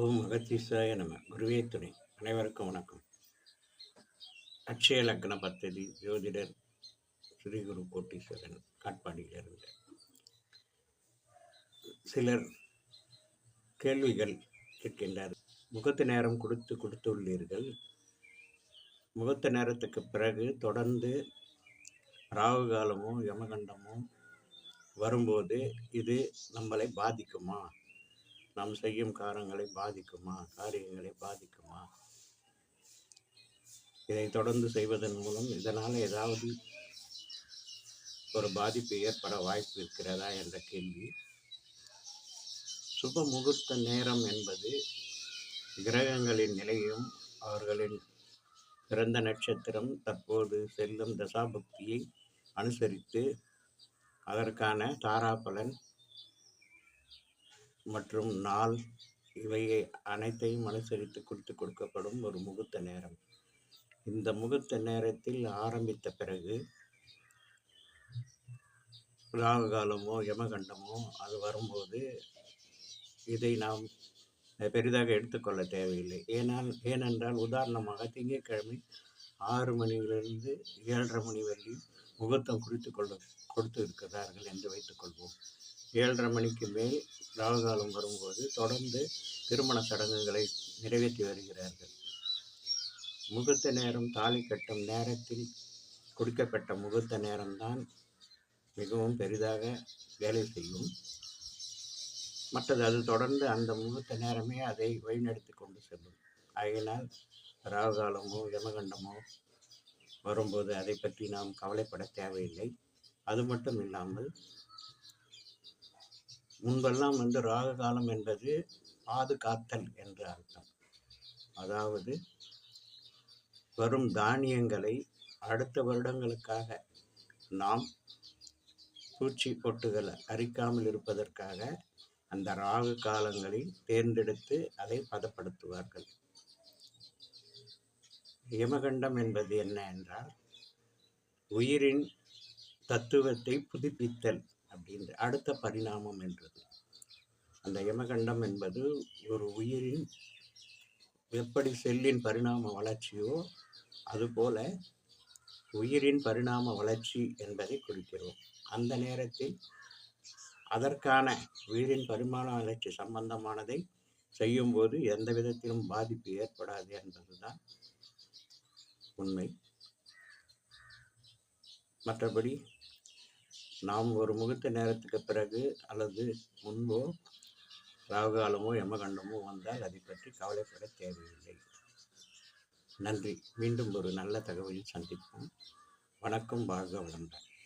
ஓம் அகத்தீசாய நம. குருவே துணை. அனைவருக்கும் வணக்கம். அட்சய லக்ன பத்ததி ஜோதிடர் ஸ்ரீ குரு கோட்டீஸ்வரன் காட்பாடியிலிருந்து சிலர் கேள்விகள் கேட்கின்றார். முகத்து நேரம் கொடுத்து கொடுத்துள்ளீர்கள். முகத்த நேரத்துக்கு பிறகு தொடர்ந்து ராகு காலமும் யமகண்டமும் வரும்போது இது நம்மளை பாதிக்குமா? நாம் செய்யும் காரங்களை பாதிக்குமா? காரியங்களை பாதிக்குமா? இதை தொடர்ந்து செய்வதன் மூலம் இதனால் ஏதாவது ஒரு பாதிப்பு ஏற்பட வாய்ப்பு இருக்கிறதா என்ற கேள்வி. சுப முகூர்த்த நேரம் என்பது கிரகங்களின் நிலையும் அவர்களின் பிறந்த நட்சத்திரம் தற்போது செல்லும் தசாபக்தியை அனுசரித்து அதற்கான தாராபலன் மற்றும் நாள் இவையை அனைத்தையும் அனுசரித்து குறித்து கொடுக்கப்படும் ஒரு முகூர்த்த நேரம். இந்த முகூர்த்த நேரத்தில் ஆரம்பித்த பிறகு ராகு காலமோ யமகண்டமோ அது வரும்போது இதை நாம் பெரிதாக எடுத்துக்கொள்ள தேவையில்லை. ஏனால் ஏனென்றால் உதாரணமாக திங்கட்கிழமை ஆறு மணியிலிருந்து ஏழரை மணி வரையும் முகூர்த்தம் குறித்து கொள்ள கொடுத்து இருக்கிறார்கள் என்று வைத்துக்கொள்வோம் ஏழரை மணிக்கு மேல் ராகுகாலம் வரும்போது தொடர்ந்து திருமண சடங்குகளை நிறைவேற்றி வருகிறார்கள். முகூர்த்த நேரம் தாலி கட்டும் நேரத்தில் கொடுக்கப்பட்ட முகூர்த்த நேரம்தான் மிகவும் பெரிதாக வேலை செய்யும். மற்றது அது தொடர்ந்து அந்த முகூர்த்த நேரமே அதை வழிநடத்தி கொண்டு செல்லும். ஆகையினால் ராகுகாலமோ யமகண்டமோ வரும்போது அதை பற்றி நாம் கவலைப்பட தேவையில்லை. அது மட்டும் இல்லாமல் முன்பெல்லாம் வந்து ராக காலம் என்பது பாதுகாத்தல் என்று அர்த்தம். அதாவது வரும் தானியங்களை அடுத்த வருடங்களுக்காக நாம் பூச்சி பொட்டுகளை அரிக்காமல் இருப்பதற்காக அந்த ராகு காலங்களில் தேர்ந்தெடுத்து அதை பதப்படுத்துவார்கள். யமகண்டம் என்பது என்ன என்றால் உயிரின் தத்துவத்தை புதுப்பித்தல். அப்படின்ற அடுத்த பரிணாமம் என்றது. அந்த யமகண்டம் என்பது ஒரு உயிரின் எப்படி செல்லின் பரிணாம வளர்ச்சியோ அதுபோல உயிரின் பரிணாம வளர்ச்சி என்பதை குறிக்கிறோம். அந்த நேரத்தில் அதற்கான உயிரின் பரிமாண வளர்ச்சி சம்பந்தமானதை செய்யும்போது எந்த விதத்திலும் பாதிப்பு ஏற்படாது என்பதுதான் உண்மை. மற்றபடி நாம் ஒரு முகூர்த்த நேரத்துக்கு பிறகு அல்லது முன்போ ராகுகாலமோ யமகண்டமோ வந்தால் அதை பற்றி கவலைப்பட தேவையில்லை. நன்றி. மீண்டும் ஒரு நல்ல தகவலில் சந்திப்போம். வணக்கம் வாழ்க வளமுடன்.